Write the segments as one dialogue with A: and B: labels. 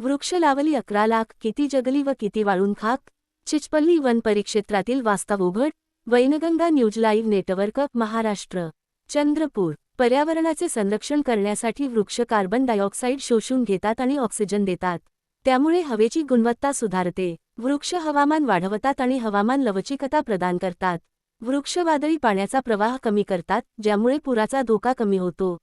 A: वृक्ष लावली अकरा लाख किती जगली व किती वाळून खाक? चिचपल्ली वन परिक्षेत्रातील वास्तव उघड Wainganga news live network Maharashtra. Chandrapur. पर्यावरणाचे संरक्षण करण्यासाठी वृक्ष कार्बन डायऑक्साईड शोषून घेतात आणि ऑक्सिजन देतात. त्यामुळे हवेची गुणवत्ता सुधारते. वृक्ष हवामान वाढवतात आणि हवामान लवचिकता प्रदान करतात. वृक्ष वादळी पाण्याचा प्रवाह कमी करतात ज्यामुळे पुराचा धोका कमी होतो.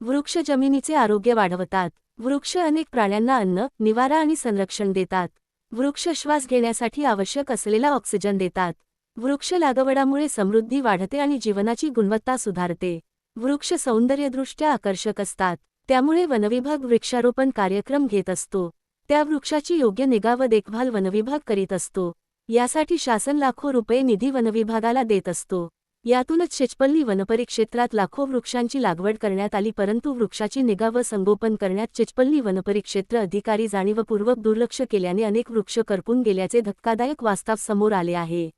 A: वृक्ष जमिनीचे आरोग्य वाढवतात. वृक्ष अनेक प्राण्यांना अन्न निवारा आणि संरक्षण देतात. वृक्ष श्वास घेण्यासाठी आवश्यक असलेला ऑक्सिजन देतात. वृक्ष लागवडामुळे समृद्धी वाढते आणि जीवनाची गुणवत्ता सुधारते. वृक्ष सौंदर्यदृष्ट्या आकर्षक असतात. त्यामुळे वनविभाग वृक्षारोपण कार्यक्रम घेत असतो. त्या वृक्षाची योग्य निगा व देखभाल वनविभाग करीत असतो. यासाठी शासन लाखो रुपये निधी वनविभागाला देत असतो. यातूनच चिचपल्ली वनपरिक्षेत्रात लाखो वृक्षांची लागवड करण्यात आली परंतु वृक्षाची निगा व संगोपन करण्यात चिचपल्ली वनपरिक्षेत्र अधिकारी जाणीवपूर्वक दुर्लक्ष केल्याने अनेक वृक्ष करपून गेल्याचे धक्कादायक वास्तव समोर आले आहे.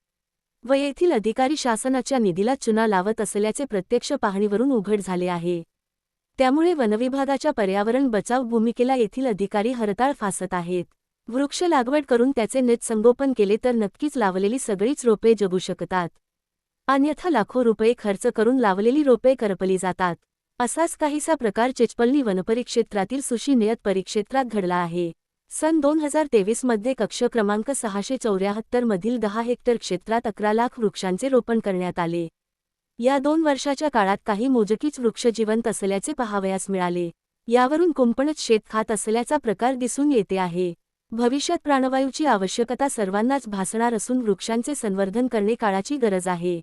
A: व येथील अधिकारी शासनाच्या निधीला चुना लावत असल्याचे प्रत्यक्ष पाहणीवरून उघड झाले आहे. त्यामुळे वनविभागाच्या पर्यावरण बचाव भूमिकेला येथील अधिकारी हरताळ फासत आहेत. वृक्ष लागवड करून त्याचे नेट संगोपन केले तर नक्कीच लावलेली सगळीच रोपे जगू शकतात. अन्यथा लाखो रुपये खर्च करून लावलेली रोपे करपली जातात. असाच काहीसा प्रकार चिचपल्ली वनपरिक्षेत्रातील सुशी नियत परिक्षेत्रात घडला आहे. सन दोन हजार तेवीसमध्ये कक्ष क्रमांक सहाशे चौऱ्याहत्तर मधील दहा हेक्टर क्षेत्रात अकरा लाख वृक्षांचे रोपण करण्यात आले. या दोन वर्षाच्या काळात काही मोजकीच वृक्ष जिवंत असल्याचे पहावयास मिळाले. यावरून कुंपणच शेत खात असल्याचा प्रकार दिसून येते आहे. भविष्यात प्राणवायूची आवश्यकता सर्वांनाच भासणार असून वृक्षांचे संवर्धन करणे काळाची गरज आहे.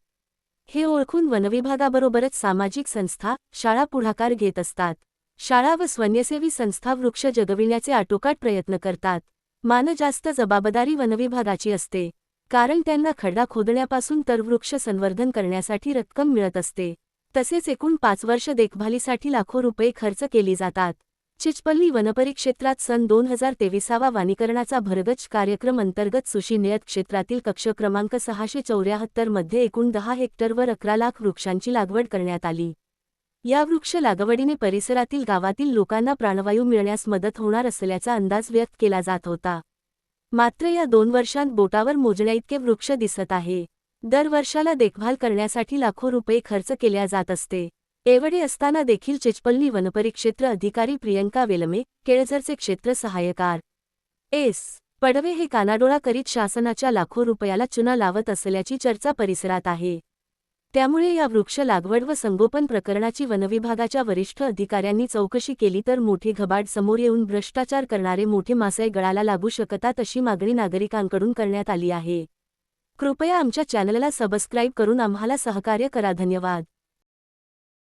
A: हे ओळखून वनविभागाबरोबरच सामाजिक संस्था शाळा पुढाकार घेत असतात. शाळा व स्वयंसेवी संस्था वृक्ष जगविण्याचे आटोकाट प्रयत्न करतात. मान जास्त जबाबदारी वनविभागाची असते. कारण त्यांना खड्डा खोदण्यापासून तर वृक्ष संवर्धन करण्यासाठी रक्कम मिळत असते. तसेच एकूण पाच वर्ष देखभालीसाठी लाखो रुपये खर्च केली जातात. चिचपल्ली वनपरिक्षेत्रात सन दोन हजार तेविसावा वानीकरणाचा भरगच कार्यक्रम अंतर्गत सुशी नियत क्षेत्रातील कक्ष क्रमांक सहाशे चौऱ्याहत्तरमध्ये एकूण दहा हेक्टरवर अकरा लाख वृक्षांची लागवड करण्यात आली. या वृक्ष लागवडीने परिसरातील गावातील लोकांना प्राणवायू मिळण्यास मदत होणार असल्याचा अंदाज व्यक्त केला जात होता. मात्र या दोन वर्षांत बोटावर मोजण्याइतके वृक्ष दिसत आहे. दरवर्षाला देखभाल करण्यासाठी लाखो रुपये खर्च केल्या जात असते. एवढे असताना देखील चिचपल्ली वनपरिक्षेत्र अधिकारी प्रियंका वेलमे केळझरचे क्षेत्र सहाय्यकार. एस. पडवे हे कानाडोळा करीत शासनाच्या लाखो रुपयाला चुना लावत असल्याची चर्चा परिसरात आहे. त्यामुळे या वृक्ष लागवड व संगोपन प्रकरणाची वनविभागाच्या वरिष्ठ अधिकाऱ्यांनी चौकशी केली तर मोठी घबाड समोर येऊन भ्रष्टाचार करणारे मोठे मासे गळाला लागू शकतात अशी मागणी नागरिकांकडून करण्यात आली आहे. कृपया आमच्या चॅनलला सबस्क्राईब करून आम्हाला सहकार्य करा. धन्यवाद.